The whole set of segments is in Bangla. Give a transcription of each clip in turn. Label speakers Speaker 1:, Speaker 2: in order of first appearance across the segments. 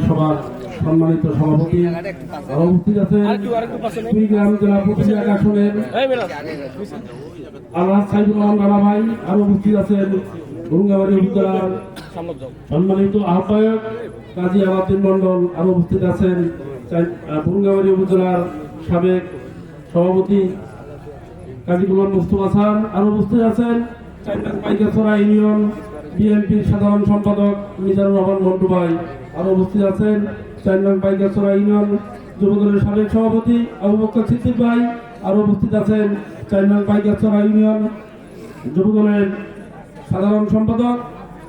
Speaker 1: সভার সম্মানিত সভাপতি। উপস্থিত আছেন কুড়িগ্রাম জেলা প্রতিনিধি আসনের আল্লাহ সাইদুর রহমান রানা ভাই আরও উপস্থিত আছেন গঙ্গাবাড়ি উপজেলার সম্মানিত আহ্বায়ক কাজী আবাদিন মন্ডল আরও উপস্থিত আছেন গঙ্গাবাড়ি উপজেলার সাবেক সভাপতি কাজী মুস্তফা খান আরও উপস্থিত আছেন। পাইকাছড়া ইউনিয়ন বিএনপির সাধারণ সম্পাদক মিজানুর রহমান মন্টু ভাই আরও উপস্থিত আছেন। চার নং পাইকাছড়া ইউনিয়ন যুবদলের সাবেক সভাপতি আবু বক্কর সিদ্দিক ভাই আরও উপস্থিত আছেন। চার নং পাইকাছড়া ইউনিয়ন যুবদলের সাধারণ সম্পাদক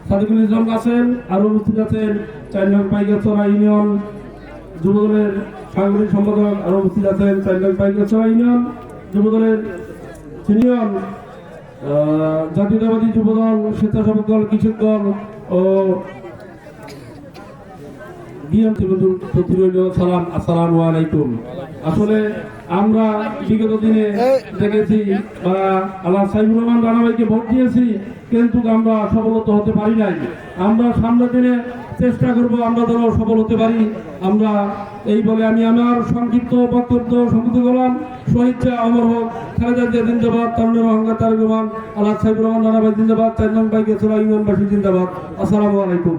Speaker 1: সাদিকুল ইসলাম আছেন, আরও উপস্থিত আছেন। চার নং পাইকাছড়া ইউনিয়ন যুবদলের সাংগঠনিক সম্পাদক আরও উপস্থিত আছেন। চার নং পাইকাছড়া ইউনিয়ন যুবদলের আহ, জাতীয়তাবাদী যুবদল স্বেচ্ছাসেবক দল কৃষক দল ও বিএনপি প্রতি রইল সালাম আসসালামু আলাইকুম। আসলে আমরা বিগত দিনে দেখেছি বা আল্লাহ সাইবুর রহমান রানাভাইকে ভোট দিয়েছি কিন্তু আমরা সফলতা হতে পারি নাই। আমরা সামনের দিনে চেষ্টা করব আমরা যেন সফল হতে পারি। আমরা এই বলে আমি আমার সংক্ষিপ্ত বক্তব্য শহীদ শাহ অমর হোক খালেদা জিয়া জিন্দাবাদ রহমান আল্লাহ সাইবুর রহমান রানাভাই জিন্দাবাদ চার নং বাইকে চোরা ইউনিয়নবাসী জিন্দাবাদ। আসসালামু আলাইকুম।